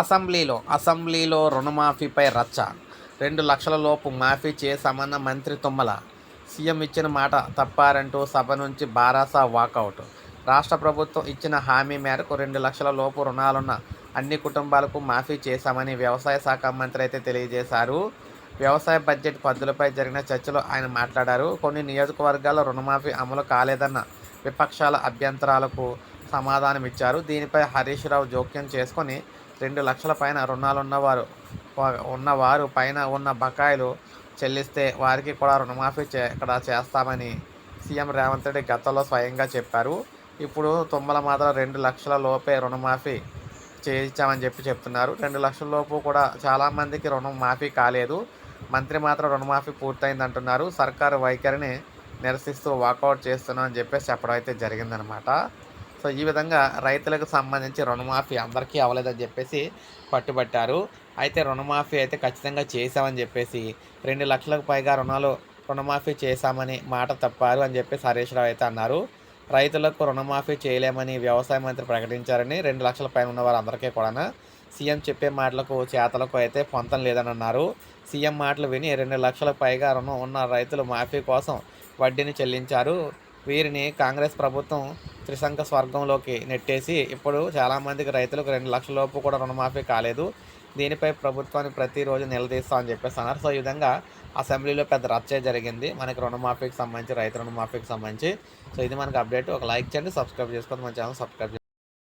అసెంబ్లీలో అసెంబ్లీలో రుణమాఫీపై రచ్చ. రెండు లక్షల లోపు మాఫీ చేశామన్న మంత్రి తుమ్మల. సీఎం ఇచ్చిన మాట తప్పారంటూ సభ నుంచి బారాసా వాకౌట్. రాష్ట్ర ప్రభుత్వం ఇచ్చిన హామీ మేరకు రెండు లక్షల లోపు రుణాలున్న అన్ని కుటుంబాలకు మాఫీ చేశామని వ్యవసాయ శాఖ మంత్రి అయితే తెలియజేశారు. వ్యవసాయ బడ్జెట్ పద్దులపై జరిగిన చర్చలో ఆయన మాట్లాడారు. కొన్ని నియోజకవర్గాల్లో రుణమాఫీ అమలు కాలేదన్న విపక్షాల అభ్యంతరాలకు సమాధానమిచ్చారు. దీనిపై హరీష్ రావు జోక్యం చేసుకొని రెండు లక్షల పైన రుణాలున్నవారు ఉన్నవారు పైన ఉన్న బకాయిలు చెల్లిస్తే వారికి కూడా రుణమాఫీ చే ఇక్కడ చేస్తామని సీఎం రేవంత్ రెడ్డి గతంలో స్వయంగా చెప్పారు. ఇప్పుడు తుమ్మల మాత్రం రెండు లక్షల లోపే రుణమాఫీ చేయించామని చెప్పి చెప్తున్నారు. రెండు లక్షల లోపు కూడా చాలామందికి రుణం మాఫీ కాలేదు. మంత్రి మాత్రం రుణమాఫీ పూర్తయింది అంటున్నారు సర్కారు వైఖరిని నిరసిస్తూ వాకౌట్ చేస్తున్నాం అని చెప్పేసి చెప్పడం అయితే జరిగిందనమాట. సో ఈ విధంగా రైతులకు సంబంధించి రుణమాఫీ అందరికీ అవ్వలేదని చెప్పేసి పట్టుబట్టారు. అయితే రుణమాఫీ అయితే ఖచ్చితంగా చేశామని చెప్పేసి రెండు లక్షలకు పైగా రుణాలు రుణమాఫీ చేశామని మాట తప్పారు అని చెప్పేసి హరీష్ రావు అయితే అన్నారు. రైతులకు రుణమాఫీ చేయలేమని వ్యవసాయ మంత్రి ప్రకటించారని రెండు లక్షల పైన ఉన్న వారందరికీ కూడా సీఎం చెప్పే మాటలకు చేతలకు అయితే పొంతం లేదని అన్నారు. సీఎం మాటలు విని రెండు లక్షలకు పైగా రుణం ఉన్న రైతులు మాఫీ కోసం వడ్డీని చెల్లించారు. వీరిని కాంగ్రెస్ ప్రభుత్వం త్రిశంక స్వర్గంలోకి నెట్టేసి ఇప్పుడు చాలామందికి రైతులకు రెండు లక్షల లోపు కూడా రుణమాఫీ కాలేదు. దీనిపై ప్రభుత్వాన్ని ప్రతిరోజు నిలదీస్తామని చెప్పేసి అన్నారు. సో ఈ విధంగా అసెంబ్లీలో పెద్ద రచ్చే జరిగింది. మనకి రుణమాఫీకి సంబంధించి రైతు రుణమాఫీకి సంబంధించి. సో ఇది మనకు అప్డేట్. ఒక లైక్ చేయండి సబ్స్క్రైబ్ చేసుకోండి. మన ఛానల్ సబ్స్క్రైబ్